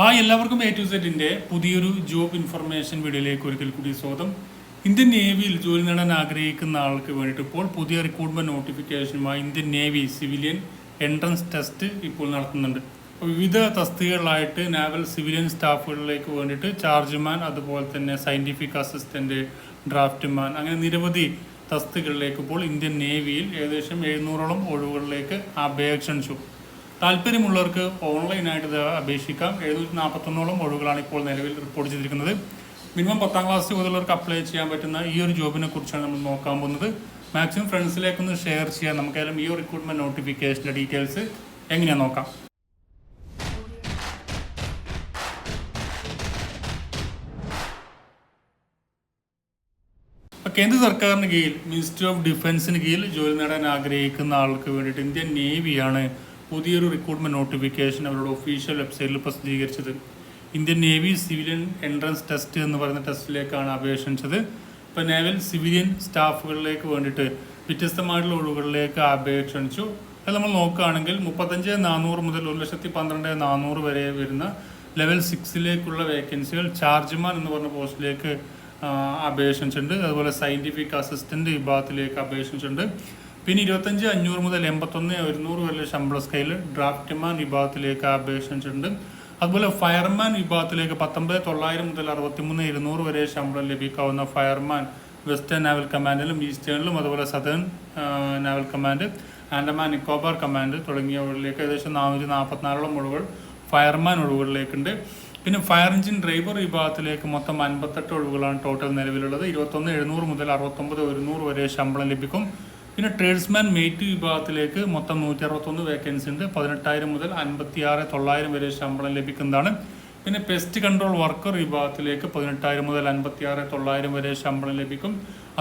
Hi എല്ലാവർക്കും A to സെറ്റിന്റെ പുതിയൊരു ജോബ് ഇൻഫർമേഷൻ വീഡിയോയിലേക്ക് ഒരിക്കൽ കൂടി സ്വാഗതം. ഇന്ത്യൻ നേവിയിൽ ജോലി നേടാൻ ആഗ്രഹിക്കുന്ന ആൾക്ക് വേണ്ടിയിട്ട് ഇപ്പോൾ പുതിയ recruitment നോട്ടിഫിക്കേഷനുമായി Indian navy civilian entrance test ഇപ്പോൾ നടത്തുന്നുണ്ട്. വിവിധ തസ്തികകളായിട്ട് നാവൽ സിവിലിയൻ സ്റ്റാഫുകളിലേക്ക് വേണ്ടിയിട്ട് ചാർജ്മാൻ അതുപോലെ തന്നെ സയന്റിഫിക് അസിസ്റ്റന്റ് ഡ്രാഫ്റ്റ്മാൻ അങ്ങനെ നിരവധി തസ്തികളിലേക്ക് ഇപ്പോൾ ഇന്ത്യൻ നേവിയിൽ ഏകദേശം എഴുന്നൂറോളം ഒഴിവുകളിലേക്ക് അപേക്ഷ ക്ഷണിച്ചു. താല്പര്യമുള്ളവർക്ക് ഓൺലൈനായിട്ട് അപേക്ഷിക്കാം. എഴുന്നൂറ്റി നാൽപ്പത്തൊന്നോളം ഒഴിവുകളാണ് ഇപ്പോൾ നിലവിൽ റിപ്പോർട്ട് ചെയ്തിരിക്കുന്നത്. മിനിമം പത്താം ക്ലാസ് മുതലുള്ളവർക്ക് അപ്ലൈ ചെയ്യാൻ പറ്റുന്ന ഈ ഒരു ജോബിനെ കുറിച്ചാണ് നമ്മൾ നോക്കാൻ പോകുന്നത്. മാക്സിമം ഫ്രണ്ട്സിലേക്കൊന്ന് ഷെയർ ചെയ്യാം. നമുക്കായാലും ഈ റിക്രൂട്ട്മെന്റ് നോട്ടിഫിക്കേഷന്റെ ഡീറ്റെയിൽസ് എങ്ങനെയാണ് നോക്കാം. കേന്ദ്ര സർക്കാരിന് കീഴിൽ മിനിസ്ട്രി ഓഫ് ഡിഫൻസിന് കീഴിൽ ജോലി നേടാൻ ആഗ്രഹിക്കുന്ന ആൾക്ക് വേണ്ടിയിട്ട് ഇന്ത്യൻ നേവിയാണ് പുതിയൊരു റിക്രൂട്ട്മെന്റ് നോട്ടിഫിക്കേഷൻ അവരുടെ ഒഫീഷ്യൽ വെബ്സൈറ്റിൽ പ്രസിദ്ധീകരിച്ചത്. Indian navy civilian entrance test എന്ന് പറയുന്ന ടെസ്റ്റിലേക്കാണ് അപേക്ഷിച്ചത് ഇപ്പോൾ നേവൽ സിവിലിയൻ സ്റ്റാഫുകളിലേക്ക് വേണ്ടിയിട്ട് വ്യത്യസ്തമായിട്ടുള്ള ഒഴിവുകളിലേക്ക് അപേക്ഷിച്ചു അത് നമ്മൾ നോക്കുകയാണെങ്കിൽ മുപ്പത്തഞ്ച് നാനൂറ് മുതൽ ഒരു ലക്ഷത്തി പന്ത്രണ്ട് നാനൂറ് വരെ വരുന്ന ലെവൽ സിക്സിലേക്കുള്ള വേക്കൻസികൾ ചാർജ്മാൻ എന്ന് പറഞ്ഞ പോസ്റ്റിലേക്ക് അപേക്ഷിച്ചിട്ടുണ്ട് അതുപോലെ സയന്റിഫിക് അസിസ്റ്റന്റ് വിഭാഗത്തിലേക്ക് അപേക്ഷിച്ചിട്ടുണ്ട് പിന്നെ ഇരുപത്തഞ്ച് അഞ്ഞൂറ് മുതൽ എൺപത്തൊന്ന് ഒരുന്നൂറ് വരെ ശമ്പള സ്കെയിൽ ഡ്രാഫ്റ്റ്മാൻ വിഭാഗത്തിലേക്ക് അപേക്ഷിച്ചിട്ടുണ്ട് അതുപോലെ ഫയർമാൻ വിഭാഗത്തിലേക്ക് പത്തൊമ്പത് തൊള്ളായിരം മുതൽ അറുപത്തിമൂന്ന് ഇരുന്നൂറ് വരെ ശമ്പളം ലഭിക്കാവുന്ന ഫയർമാൻ വെസ്റ്റേൺ നാവൽ കമാൻഡിലും ഈസ്റ്റേണിലും അതുപോലെ southern naval command Andaman Nicobar command തുടങ്ങിയവരിലേക്ക് ഏകദേശം നാനൂറ്റി നാൽപ്പത്തിനാലോളം ഒഴിവുകൾ ഫയർമാൻ ഒഴിവുകളിലേക്കുണ്ട്. പിന്നെ ഫയർ എഞ്ചിൻ ഡ്രൈവർ വിഭാഗത്തിലേക്ക് മൊത്തം അൻപത്തെട്ട് ഒഴിവുകളാണ് ടോട്ടൽ നിലവിലുള്ളത്. ഇരുപത്തൊന്ന് എഴുന്നൂറ് മുതൽ അറുപത്തൊമ്പത് ഒരുന്നൂറ് വരെ ശമ്പളം ലഭിക്കും. പിന്നെ ട്രേഡ്സ്മാൻ മെയ്റ്റ് വിഭാഗത്തിലേക്ക് മൊത്തം നൂറ്റി അറുപത്തൊന്ന് വേക്കൻസി ഉണ്ട്. പതിനെട്ടായിരം മുതൽ അൻപത്തി ആറ് തൊള്ളായിരം വരെ ശമ്പളം ലഭിക്കുന്നതാണ്. പിന്നെ പെസ്റ്റ് കൺട്രോൾ വർക്കർ വിഭാഗത്തിലേക്ക് പതിനെട്ടായിരം മുതൽ അൻപത്തി ആറ് തൊള്ളായിരം വരെ ശമ്പളം ലഭിക്കും.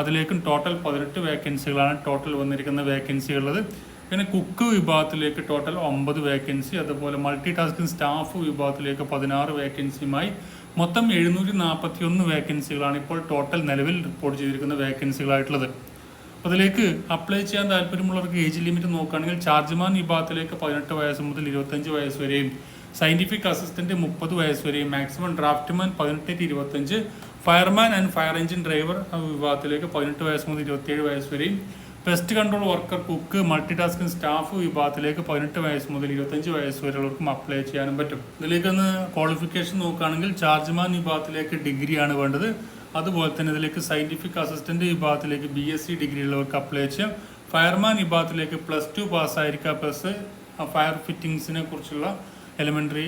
അതിലേക്കും ടോട്ടൽ പതിനെട്ട് വേക്കൻസികളാണ് ടോട്ടൽ വന്നിരിക്കുന്ന വേക്കൻസികളുള്ളത് പിന്നെ കുക്ക് വിഭാഗത്തിലേക്ക് ടോട്ടൽ ഒമ്പത് വേക്കൻസി അതുപോലെ മൾട്ടി ടാസ്കിംഗ് സ്റ്റാഫ് വിഭാഗത്തിലേക്ക് പതിനാറ് വേക്കൻസിയുമായി മൊത്തം എഴുന്നൂറ്റി നാൽപ്പത്തി ഒന്ന് വേക്കൻസികളാണ് ഇപ്പോൾ ടോട്ടൽ നിലവിൽ റിപ്പോർട്ട് ചെയ്തിരിക്കുന്ന വേക്കൻസികളായിട്ടുള്ളത് അപ്പോൾ അതിലേക്ക് അപ്ലൈ ചെയ്യാൻ താല്പര്യമുള്ളവർക്ക് ഏജ് ലിമിറ്റ് നോക്കുകയാണെങ്കിൽ ചാർജ്മാൻ വിഭാഗത്തിലേക്ക് പതിനെട്ട് വയസ്സ് മുതൽ ഇരുപത്തഞ്ച് വയസ്സ് വരെയും സയന്റിഫിക് അസിസ്റ്റന്റ് മുപ്പത് വയസ്സ് വരെയും മാക്സിമം ഡ്രാഫ്റ്റ്മാൻ പതിനെട്ട് ടു ഇരുപത്തഞ്ച് fireman and fire engine driver വിഭാഗത്തിലേക്ക് പതിനെട്ട് വയസ്സ് മുതൽ ഇരുപത്തിയേഴ് വയസ്സ് വരെയും pest control worker cook multi tasking staff വിഭാഗത്തിലേക്ക് പതിനെട്ട് വയസ്സ് മുതൽ ഇരുപത്തഞ്ച് വയസ്സ് വരെയുള്ളവർക്കും അപ്ലൈ ചെയ്യാനും പറ്റും. ഇതിലേക്കൊന്ന് ക്വാളിഫിക്കേഷൻ നോക്കുകയാണെങ്കിൽ ചാർജ്മാൻ വിഭാഗത്തിലേക്ക് ഡിഗ്രിയാണ് വേണ്ടത്. അതുപോലെ തന്നെ ഇതിലേക്ക് സയന്റിഫിക് അസിസ്റ്റന്റ് വിഭാഗത്തിലേക്ക് ബി എസ് സി ഡിഗ്രി ഉള്ളവർക്ക് അപ്ലൈ ചെയ്യാം. ഫയർമാൻ വിഭാഗത്തിലേക്ക് പ്ലസ് ടു പാസ്സായിരിക്കുക പ്ലസ് ഫയർ ഫിറ്റിങ്സിനെ കുറിച്ചുള്ള എലിമെന്ററി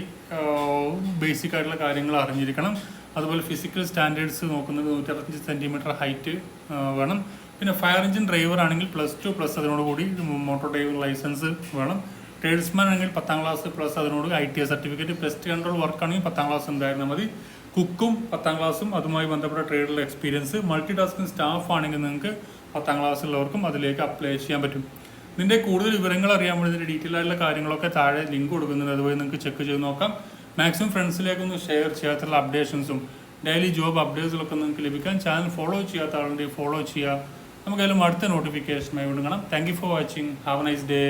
ബേസിക് ആയിട്ടുള്ള കാര്യങ്ങൾ അറിഞ്ഞിരിക്കണം. അതുപോലെ ഫിസിക്കൽ സ്റ്റാൻഡേർഡ്സ് നോക്കുന്നത് നൂറ്റി അറുപത്തഞ്ച് സെന്റിമീറ്റർ ഹൈറ്റ് വേണം. പിന്നെ ഫയർ എഞ്ചിൻ ഡ്രൈവർ ആണെങ്കിൽ പ്ലസ് ടു പ്ലസ് അതിനോട് കൂടി മോട്ടോർ ഡ്രൈവർ ലൈസൻസ് വേണം. ട്രേഡ്സ്മാൻ ആണെങ്കിൽ പത്താം ക്ലാസ് പ്ലസ് അതിനോട് I T certificate pest control work ആണെങ്കിൽ പത്താം ക്ലാസ് ഉണ്ടായിരുന്നാൽ മതി. കുക്കും പത്താം ക്ലാസ്സും അതുമായി ബന്ധപ്പെട്ട ട്രേഡിലുള്ള എക്സ്പീരിയൻസ് മൾട്ടി ടാസ്കിംഗ് സ്റ്റാഫ് ആണെങ്കിൽ നിങ്ങൾക്ക് പത്താം ക്ലാസ്സിലുള്ളവർക്കും അതിലേക്ക് അപ്ലൈ ചെയ്യാൻ പറ്റും. ഇതിന്റെ കൂടുതൽ വിവരങ്ങൾ അറിയാൻ വേണ്ടി ഡീറ്റെയിൽ ആയിട്ടുള്ള കാര്യങ്ങളൊക്കെ താഴെ ലിങ്ക് കൊടുക്കുന്നുണ്ട്. അതുപോലെ നിങ്ങൾക്ക് ചെക്ക് ചെയ്ത് നോക്കാം. മാക്സിമം ഫ്രണ്ട്സിലേക്കൊന്ന് ഷെയർ ചെയ്യാത്തുള്ള അപ്ഡേഷൻസും ഡെയിലി ജോബ് അപ്ഡേറ്റ്സുകളൊക്കെ നിങ്ങൾക്ക് ലഭിക്കാൻ ചാനൽ ഫോളോ ചെയ്യാത്ത ആളുണ്ടെങ്കിൽ ഫോളോ ചെയ്യുക. നമുക്കതിലും അടുത്ത നോട്ടിഫിക്കേഷനായി വിടുകണം thank you for watching have nice day